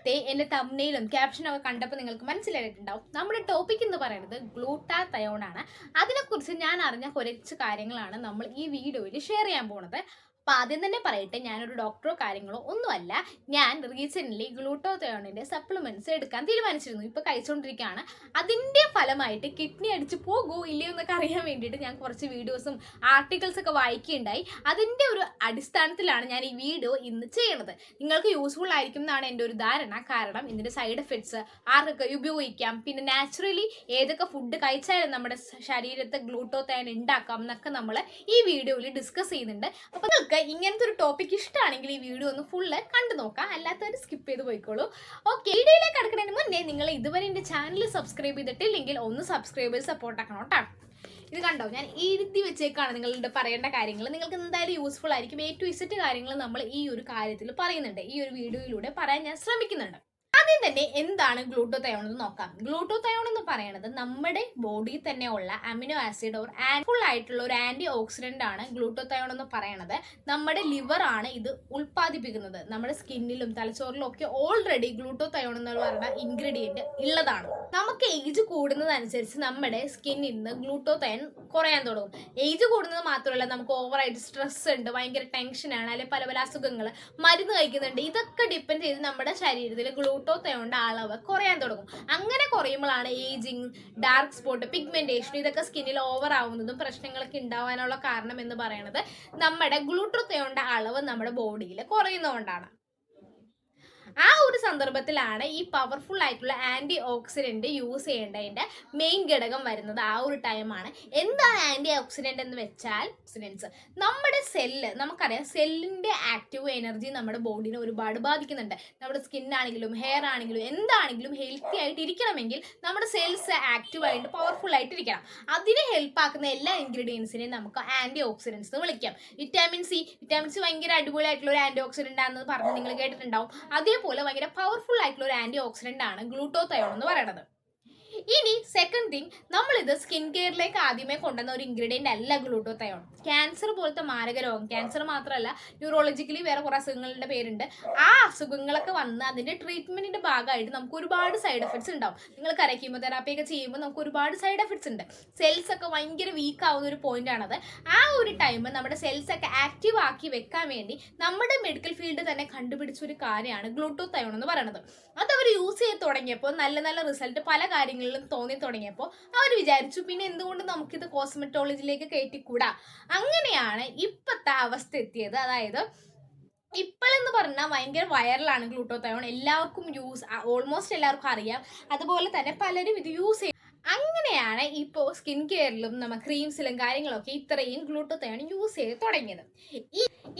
നേരത്തെ എന്റെ തമ്മനയിലും ക്യാപ്ഷനും ഒക്കെ കണ്ടപ്പോൾ നിങ്ങൾക്ക് മനസ്സിലായിട്ടുണ്ടാവും. നമ്മുടെ ടോപ്പിക് എന്ന് പറയുന്നത് ഗ്ലൂട്ടാ തയോണാണ് അതിനെക്കുറിച്ച് ഞാൻ അറിഞ്ഞ കുറച്ച് കാര്യങ്ങളാണ് നമ്മൾ ഈ വീഡിയോയിൽ ഷെയർ ചെയ്യാൻ പോകുന്നത് അപ്പോൾ ആദ്യം തന്നെ പറയട്ടെ ഞാനൊരു ഡോക്ടറോ കാര്യങ്ങളോ ഒന്നുമല്ല. ഞാൻ റീസെന്റ്ലി ഗ്ലൂട്ടോ തയോണിന്റെ സപ്ലിമെന്റ്സ് എടുക്കാൻ തീരുമാനിച്ചിരുന്നു. ഇപ്പോൾ കഴിച്ചുകൊണ്ടിരിക്കുകയാണ് അതിന്റെ ഫലമായിട്ട് കിഡ്നി അടിച്ച് പോകുമോ ഇല്ലയോ എന്നൊക്കെ അറിയാൻ വേണ്ടിയിട്ട് ഞാൻ കുറച്ച് വീഡിയോസും ആർട്ടിക്കിൾസ് ഒക്കെ വായിക്കുകയുണ്ടായി. അതിന്റെ ഒരു അടിസ്ഥാനത്തിലാണ് ഞാൻ ഈ വീഡിയോ ഇന്ന് ചെയ്യണത്. നിങ്ങൾക്ക് യൂസ്ഫുൾ ആയിരിക്കും എന്നാണ് എന്റെ ഒരു ധാരണ. കാരണം ഇതിന്റെ സൈഡ് എഫക്ട്സ് ആർക്കൊക്കെ ഉപയോഗിക്കാം പിന്നെ നാച്ചുറലി ഏതൊക്കെ ഫുഡ് കഴിച്ചാലും നമ്മുടെ ശരീരത്തെ ഗ്ലൂട്ടോ തേൻ ഉണ്ടാക്കാം എന്നൊക്കെ നമ്മൾ ഈ വീഡിയോയിൽ ഡിസ്കസ് ചെയ്യുന്നുണ്ട്. അപ്പോൾ നിങ്ങൾക്ക് ഇങ്ങനത്തെ ഒരു ടോപ്പിക് ഇഷ്ടമാണെങ്കിൽ ഈ വീഡിയോ ഒന്ന് ഫുള്ള് കണ്ടു നോക്കാം. അല്ലാത്തവർ സ്കിപ്പ് ചെയ്ത് പോയിക്കോളൂ. ഓക്കെ വീഡിയോയിലേക്ക് കിടക്കുന്നതിന് മുന്നേ നിങ്ങൾ ഇതുവരെ എന്റെ ചാനൽ സബ്സ്ക്രൈബ് ചെയ്തിട്ടില്ലെങ്കിൽ ഒന്ന് സബ്സ്ക്രൈബ് ചെയ്ത് സപ്പോർട്ട് ആക്കണം ഇത് കണ്ടോ? ഞാൻ എഴുതി വെച്ചേക്കാണ് നിങ്ങളുടെ പറയേണ്ട കാര്യങ്ങൾ. നിങ്ങൾക്ക് എന്തായാലും യൂസ്ഫുൾ ആയിരിക്കും. ഏറ്റവും ഇസറ്റ് കാര്യങ്ങൾ നമ്മൾ ഈ ഒരു കാര്യത്തിൽ പറയുന്നുണ്ട്. ഈ ഒരു വീഡിയോയിലൂടെ പറയാൻ ഞാൻ ശ്രമിക്കുന്നുണ്ട്. ആദ്യം തന്നെ എന്താണ് ഗ്ലൂട്ടോതയോൺ എന്ന് നോക്കാം. ഗ്ലൂട്ടോതയോൺ എന്ന് പറയുന്നത് നമ്മുടെ ബോഡിയിൽ തന്നെ ഉള്ള അമിനോ ആസിഡ് ഓർ ഫുൾ ആയിട്ടുള്ള ഒരു ആന്റി ഓക്സിഡന്റ് ആണ് ഗ്ലൂട്ടോതയോൺ എന്ന് പറയുന്നത് നമ്മുടെ ലിവർ ആണ് ഇത് ഉൽപ്പാദിപ്പിക്കുന്നത്. നമ്മുടെ സ്കിന്നിലും തലച്ചോറിലും ഒക്കെ ഓൾറെഡി ഗ്ലൂട്ടോതയോൺ എന്ന് പറയുന്ന ഇൻഗ്രീഡിയന്റ് ഉള്ളതാണ്. നമുക്ക് ഏജ് കൂടുന്നതനുസരിച്ച് നമ്മുടെ സ്കിന്നിൽ നിന്ന് ഗ്ലൂട്ടോതയൻ കുറയാൻ തുടങ്ങും. ഏജ് കൂടുന്നത് മാത്രമല്ല നമുക്ക് ഓവറായിട്ട് സ്ട്രെസ് ഉണ്ട് ഭയങ്കര ടെൻഷനാണ് അല്ലെങ്കിൽ പല പല അസുഖങ്ങൾ മരുന്ന് കഴിക്കുന്നുണ്ട്. ഇതൊക്കെ ഡിപ്പെൻഡ് ചെയ്ത് നമ്മുടെ ശരീരത്തിൽ ഗ്ലൂട്ടോതയോണിന്റെ അളവ് കുറയാൻ തുടങ്ങും. അങ്ങനെ കുറയുമ്പോഴാണ് ഏജിങ് ഡാർക്ക് സ്പോട്ട് പിഗ്മെന്റേഷൻ ഇതൊക്കെ സ്കിന്നിൽ ഓവർ ആവുന്നതും പ്രശ്നങ്ങളൊക്കെ ഉണ്ടാവാനുള്ള കാരണം എന്ന് പറയുന്നത് നമ്മുടെ ഗ്ലൂട്ടോതയോണിന്റെ അളവ് നമ്മുടെ ബോഡിയിൽ കുറയുന്നതുകൊണ്ടാണ്. ആ ഒരു സന്ദർഭത്തിലാണ് ഈ പവർഫുൾ ആയിട്ടുള്ള ആന്റി ഓക്സിഡന്റ് യൂസ് ചെയ്യേണ്ടതിന്റെ മെയിൻ ഘടകം വരുന്നത് ആ ഒരു ടൈമാണ് എന്താണ് ആന്റി ഓക്സിഡന്റ് എന്ന് വെച്ചാൽ ഓക്സിഡൻസ് നമ്മുടെ സെല്ല് നമുക്കറിയാം സെല്ലിന്റെ ആക്റ്റീവ് എനർജി നമ്മുടെ ബോഡിനെ ഒരുപാട് ബാധിക്കുന്നുണ്ട്. നമ്മുടെ സ്കിൻ ആണെങ്കിലും ഹെയർ ആണെങ്കിലും എന്താണെങ്കിലും ഹെൽത്തി ആയിട്ട് ഇരിക്കണമെങ്കിൽ നമ്മുടെ സെൽസ് ആക്റ്റീവ് ആയിട്ട് പവർഫുൾ ആയിട്ട് ഇരിക്കണം. അതിനെ ഹെൽപ്പ് ആക്കുന്ന എല്ലാ ഇൻഗ്രീഡിയൻസിനെയും നമുക്ക് ആന്റി ഓക്സിഡൻസ് എന്ന് വിളിക്കാം. വിറ്റാമിൻ സി വിറ്റാമിൻ സി ഭയങ്കര അടിപൊളിയായിട്ടുള്ള ഒരു ആന്റി ഓക്സിഡന്റ് ആണെന്ന് പറഞ്ഞ് നിങ്ങൾ കേട്ടിട്ടുണ്ടാവും. അതേപോലെ ഭയങ്കര പവർഫുൾ ആയിട്ടുള്ള ഒരു ആന്റി ഓക്സിഡന്റ് ആണ് ഗ്ലൂട്ടോതയോൺ എന്ന് പറയുന്നത് ഇനി സെക്കൻഡ് തിങ് നമ്മളിത് സ്കിൻ കെയറിലേക്ക് ആദ്യമേ കൊണ്ടുവന്ന ഒരു ഇൻഗ്രീഡിയന്റ് അല്ല ഗ്ലൂട്ടോതയോൺ ക്യാൻസർ പോലത്തെ മാരക രോഗം. ക്യാൻസർ മാത്രമല്ല ന്യൂറോളജിക്കലി വേറെ കുറേ അസുഖങ്ങളുടെ പേരുണ്ട്. ആ അസുഖങ്ങളൊക്കെ വന്ന് അതിന്റെ ട്രീറ്റ്മെന്റിന്റെ ഭാഗമായിട്ട് നമുക്ക് ഒരുപാട് സൈഡ് എഫക്ട്സ് ഉണ്ടാവും. നിങ്ങൾ കര കീമോതെറാപ്പി ഒക്കെ ചെയ്യുമ്പോൾ നമുക്ക് ഒരുപാട് സൈഡ് എഫക്ട്സ് ഉണ്ട്. സെൽസ് ഒക്കെ ഭയങ്കര വീക്ക് ആവുന്ന ഒരു പോയിന്റ് ആണത്. ആ ഒരു ടൈം നമ്മുടെ സെൽസ് ഒക്കെ ആക്റ്റീവ് ആക്കി വെക്കാൻ വേണ്ടി നമ്മുടെ മെഡിക്കൽ ഫീൽഡ് തന്നെ കണ്ടുപിടിച്ച ഒരു കാര്യമാണ് ഗ്ലൂട്ടോതയോൺ എന്ന് പറയുന്നത്. അത് അവർ യൂസ് ചെയ്ത് തുടങ്ങിയപ്പോൾ നല്ല നല്ല റിസൾട്ട് പല കാര്യങ്ങളിലും തോന്നി തുടങ്ങിയപ്പോൾ അവർ വിചാരിച്ചു പിന്നെ എന്തുകൊണ്ട് നമുക്കിത് കോസ്മെറ്റോളജിയിലേക്ക് കയറ്റിക്കൂടാ? അങ്ങനെയാണ് ഇപ്പോഴത്തെ അവസ്ഥ എത്തിയത്. അതായത് ഇപ്പോഴെന്ന് പറഞ്ഞാൽ ഭയങ്കര വൈറലാണ് ഗ്ലൂട്ടോതയോൺ എല്ലാവർക്കും യൂസ് ഓൾമോസ്റ്റ് എല്ലാവർക്കും അറിയാം. അതുപോലെ തന്നെ പലരും ഇത് യൂസ് ചെയ്യും. അങ്ങനെയാണ് ഇപ്പോൾ സ്കിൻ കെയറിലും നമ്മ ക്രീംസിലും കാര്യങ്ങളൊക്കെ ഇത്രയും ഗ്ലൂട്ടോതയോൺ യൂസ് ചെയ്ത് തുടങ്ങിയത്.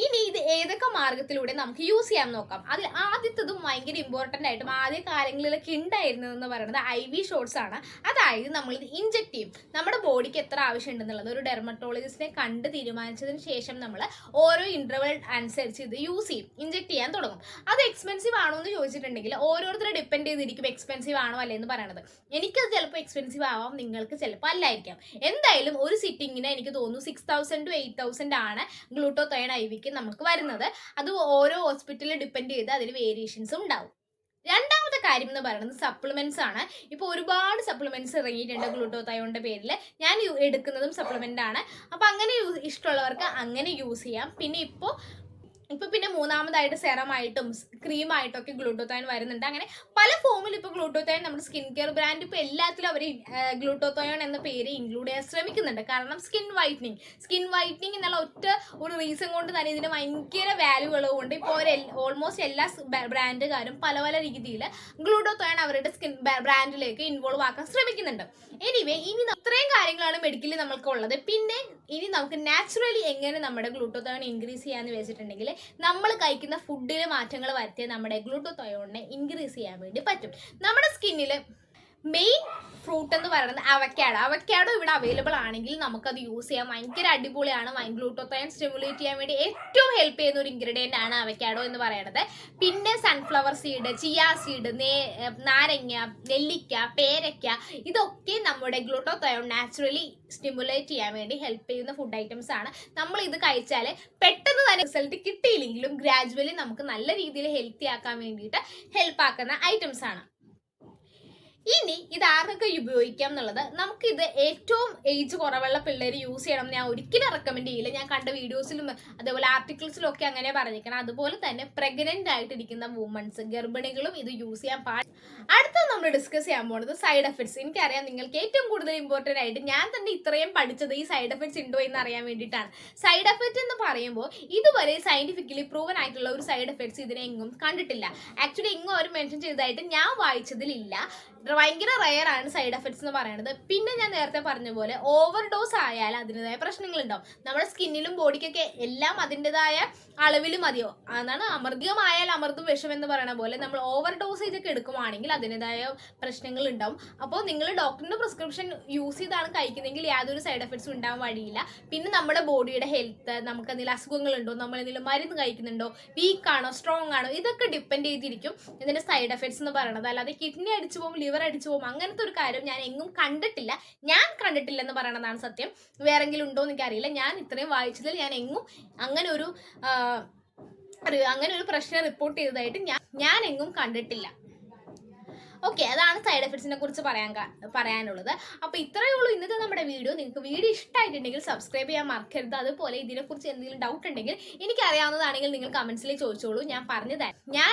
ഇനി ഇത് ഏതൊക്കെ മാർഗത്തിലൂടെ നമുക്ക് യൂസ് ചെയ്യാൻ നോക്കാം. അതിൽ ആദ്യത്തതും ഭയങ്കര ഇമ്പോർട്ടന്റ് ആയിട്ടും ആദ്യ കാലങ്ങളിലൊക്കെ ഉണ്ടായിരുന്നതെന്ന് പറയുന്നത് ഐ വി ഷോട്ട്സ് ആണ്. അതായത് നമ്മളിത് ഇഞ്ചെക്ട് ചെയ്യും. നമ്മുടെ ബോഡിക്ക് എത്ര ആവശ്യമുണ്ടെന്നുള്ളത് ഒരു ഡെർമറ്റോളജിസ്റ്റിനെ കണ്ട് തീരുമാനിച്ചതിന് ശേഷം നമ്മൾ ഓരോ ഇന്റർവെൽ അനുസരിച്ച് ഇത് യൂസ് ചെയ്യും. ഇഞ്ചെക്ട് ചെയ്യാൻ തുടങ്ങും. അത് എക്സ്പെൻസീവ് ആണോ എന്ന് ചോദിച്ചിട്ടുണ്ടെങ്കിൽ ഓരോരുത്തരെ ഡിപ്പെൻഡ് ചെയ്തിരിക്കും എക്സ്പെൻസീവ് ആണോ അല്ലേ എന്ന് പറയുന്നത് എനിക്കത് ചിലപ്പോൾ എക്സ്പെൻസീവ് ആവാം നിങ്ങൾക്ക് ചിലപ്പോൾ അല്ലായിരിക്കാം. എന്തായാലും ഒരു സിറ്റിങ്ങിന് എനിക്ക് തോന്നുന്നു six thousand two eight thousand ആണ് ഗ്ലൂട്ടോതയോൺ ഐ വിക്ക് നമുക്ക് വരുന്നത്. അത് ഓരോ ഹോസ്പിറ്റലിൽ ഡിപ്പെൻഡ് ചെയ്ത് അതിൽ വേരിയേഷൻസും ഉണ്ടാവും. രണ്ടാമത്തെ കാര്യം എന്ന് പറയുന്നത് സപ്ലിമെന്റ്സ് ആണ്. ഇപ്പോൾ ഒരുപാട് സപ്ലിമെന്റ്സ് ഇറങ്ങിയിട്ടുണ്ട് ഗ്ലൂട്ടോതയോണിന്റെ പേരിൽ ഞാൻ എടുക്കുന്നതും സപ്ലിമെന്റ് ആണ്. അപ്പോൾ അങ്ങനെ ഇഷ്ടമുള്ളവർക്ക് അങ്ങനെ യൂസ് ചെയ്യാം. പിന്നെ ഇപ്പോൾ ഇപ്പൊ പിന്നെ മൂന്നാമതായിട്ട് സെറമായിട്ടും ക്രീമായിട്ടും ഒക്കെ ഗ്ലൂട്ടോത്തോയിൻ വരുന്നുണ്ട്. അങ്ങനെ പല ഫോമിൽ ഇപ്പൊ ഗ്ലൂട്ടോത്തോയിൻ നമ്മുടെ സ്കിൻ കെയർ ബ്രാൻഡ് ഇപ്പൊ എല്ലാത്തിലും അവർ ഗ്ലൂട്ടോതയോൺ എന്ന പേര് ഇൻക്ലൂഡ് ചെയ്യാൻ ശ്രമിക്കുന്നുണ്ട്. കാരണം സ്കിൻ വൈറ്റനിങ് സ്കിൻ വൈറ്റനിങ് എന്നുള്ള ഒറ്റ ഒരു റീസൺ കൊണ്ട് തന്നെ ഇതിന് ഭയങ്കര വാല്യൂ ഉള്ളതുകൊണ്ട് ഇപ്പോൾ ഓൾമോസ്റ്റ് എല്ലാ ബ്രാൻഡുകാരും പല പല രീതിയിൽ ഗ്ലൂട്ടോത്തോയിൻ അവരുടെ സ്കിൻ ബ്രാൻഡിലേക്ക് ഇൻവോൾവ് ആക്കാൻ ശ്രമിക്കുന്നുണ്ട്. എനിവേ ഇനി ഇത്രയും കാര്യങ്ങളാണ് മെഡിക്കലിൽ നമ്മൾക്ക് ഉള്ളത്. പിന്നെ ഇനി നമുക്ക് നാച്ചുറലി എങ്ങനെ നമ്മുടെ ഗ്ലൂട്ടോത്തോയിൻ ഇൻക്രീസ് ചെയ്യാന്ന് വെച്ചിട്ടുണ്ടെങ്കിൽ നമ്മൾ കഴിക്കുന്ന ഫുഡിൽ മാറ്റങ്ങൾ വരുത്തിയ നമ്മുടെ ഗ്ലൂട്ടോതയോണിനെ ഇൻക്രീസ് ചെയ്യാൻ വേണ്ടി പറ്റും. നമ്മുടെ സ്കിന്നിൽ മെയിൻ ഫ്രൂട്ട് എന്ന് പറയുന്നത് അവക്കാഡോ അവക്കാഡോ ഇവിടെ അവൈലബിൾ ആണെങ്കിൽ നമുക്കത് യൂസ് ചെയ്യാം. ഭയങ്കര അടിപൊളിയാണ്. ഗ്ലൂട്ടോത്തൈൻ സ്റ്റിമുലേറ്റ് ചെയ്യാൻ വേണ്ടി ഏറ്റവും ഹെൽപ്പ് ചെയ്യുന്ന ഒരു ഇൻഗ്രീഡിയന്റ് ആണ് അവക്കാഡോ എന്ന് പറയുന്നത് പിന്നെ സൺഫ്ലവർ സീഡ് ചിയാ സീഡ് നേ നാരങ്ങ നെല്ലിക്ക പേരയ്ക്ക ഇതൊക്കെ നമ്മുടെ ഗ്ലൂട്ടോത്തയോൺ നാച്ചുറലി സ്റ്റിമുലേറ്റ് ചെയ്യാൻ വേണ്ടി ഹെൽപ്പ് ചെയ്യുന്ന ഫുഡ് ഐറ്റംസ് ആണ്. നമ്മൾ ഇത് കഴിച്ചാൽ പെട്ടെന്ന് തന്നെ റിസൾട്ട് കിട്ടിയില്ലെങ്കിലും ഗ്രാജുവലി നമുക്ക് നല്ല രീതിയിൽ ഹെൽത്തി ആക്കാൻ വേണ്ടിയിട്ട് ഹെൽപ്പ് ആക്കുന്ന ഐറ്റംസ് ആണ്. ഇനി ഇത് ആർക്കൊക്കെ ഉപയോഗിക്കാം എന്നുള്ളത് നമുക്കിത് ഏറ്റവും ഏജ് കുറവുള്ള പിള്ളേർ യൂസ് ചെയ്യണം ഞാൻ ഒരിക്കലും റെക്കമെൻഡ് ചെയ്യില്ല. ഞാൻ കണ്ട വീഡിയോസിലും അതേപോലെ ആർട്ടിക്കിൾസിലും ഒക്കെ അങ്ങനെ പറഞ്ഞിരിക്കണം. അതുപോലെ തന്നെ പ്രഗ്നന്റ് ആയിട്ടിരിക്കുന്ന വുമൺസ് ഗർഭിണികളും ഇത് യൂസ് ചെയ്യാൻ പാടില്ല അടുത്ത നമ്മൾ ഡിസ്കസ് ചെയ്യാൻ പോകുന്നത് സൈഡ് എഫക്ട്സ് എനിക്കറിയാം നിങ്ങൾക്ക് ഏറ്റവും കൂടുതൽ ഇമ്പോർട്ടന്റ് ആയിട്ട് ഞാൻ തന്നെ ഇത്രയും പഠിച്ചത് ഈ സൈഡ് എഫക്ട്സ് ഉണ്ടോ എന്ന് അറിയാൻ വേണ്ടിയിട്ടാണ്. സൈഡ് എഫക്റ്റ് എന്ന് പറയുമ്പോൾ ഇതുവരെ സയന്റിഫിക്കലി പ്രൂവൻ ആയിട്ടുള്ള ഒരു സൈഡ് എഫക്ട്സ് ഇതിനെ എങ്ങും കണ്ടിട്ടില്ല. ആക്ച്വലി എങ്ങും അവർ മെൻഷൻ ചെയ്തതായിട്ട് ഞാൻ വായിച്ചതിലില്ല. ഭയങ്കര റയർ ആണ് സൈഡ് എഫക്ട്സ് എന്ന് പറയുന്നത് പിന്നെ ഞാൻ നേരത്തെ പറഞ്ഞ പോലെ ഓവർ ഡോസ് ആയാൽ അതിന്റെതായ പ്രശ്നങ്ങളുണ്ടാവും. നമ്മുടെ സ്കിന്നിലും ബോഡിക്കൊക്കെ എല്ലാം അതിന്റെതായ അളവിൽ മതിയോ? അതാണ് അമൃതമായാൽ അമൃതും വിഷം എന്ന് പറയുന്ന പോലെ നമ്മൾ ഓവർ ഡോസ് ഒക്കെ എടുക്കുവാണെങ്കിൽ അതിന്റെതായ പ്രശ്നങ്ങൾ ഉണ്ടാവും അപ്പോൾ നിങ്ങൾ ഡോക്ടറിന്റെ പ്രിസ്ക്രിപ്ഷൻ യൂസ് ചെയ്താണ് കഴിക്കുന്നതെങ്കിൽ യാതൊരു സൈഡ് എഫക്ട്സും ഉണ്ടാവാൻ വഴിയില്ല. പിന്നെ നമ്മുടെ ബോഡിയുടെ ഹെൽത്ത് നമുക്ക് എന്തെങ്കിലും അസുഖങ്ങളുണ്ടോ? നമ്മൾ എന്തെങ്കിലും മരുന്ന് കഴിക്കുന്നുണ്ടോ? വീക്ക് ആണോ? സ്ട്രോങ് ആണോ? ഇതൊക്കെ ഡിപ്പെൻഡ് ചെയ്തിരിക്കും. ഇതിന്റെ സൈഡ് എഫക്ട്സ് എന്ന് പറയുന്നത് അല്ലാതെ കിഡ്നി അടിച്ചു പോകും ലിവർ അടിച്ചു പോകും. അങ്ങനത്തെ ഒരു കാര്യം ഞാൻ എങ്ങും കണ്ടിട്ടില്ല. ഞാൻ കണ്ടിട്ടില്ലെന്ന് പറയണതാണ് സത്യം. വേറെങ്കിലും ഉണ്ടോ എന്ന് എനിക്കറിയില്ല. ഞാൻ ഇത്രയും വായിച്ചതിൽ ഞാൻ എങ്ങും അങ്ങനെ ഒരു അങ്ങനെ ഒരു പ്രശ്നം റിപ്പോർട്ട് ചെയ്തതായിട്ട് ഞാൻ ഞാൻ എങ്ങും കണ്ടിട്ടില്ല. ഓക്കെ അതാണ് സൈഡ് എഫക്ട്സിനെ കുറിച്ച് പറയാൻ പറയാനുള്ളത്. അപ്പോൾ ഇത്രയേ ഉള്ളൂ ഇന്നത്തെ നമ്മുടെ വീഡിയോ. നിങ്ങൾക്ക് വീഡിയോ ഇഷ്ടമായിട്ടുണ്ടെങ്കിൽ സബ്സ്ക്രൈബ് ചെയ്യാൻ മറക്കരുത്. അതുപോലെ ഇതിനെക്കുറിച്ച് എന്തെങ്കിലും ഡൗട്ട് ഉണ്ടെങ്കിൽ എനിക്ക് അറിയാവുന്നതാണെങ്കിൽ നിങ്ങൾ കമൻസിൽ ചോദിച്ചോളൂ. ഞാൻ പറഞ്ഞു തരാം ഞാൻ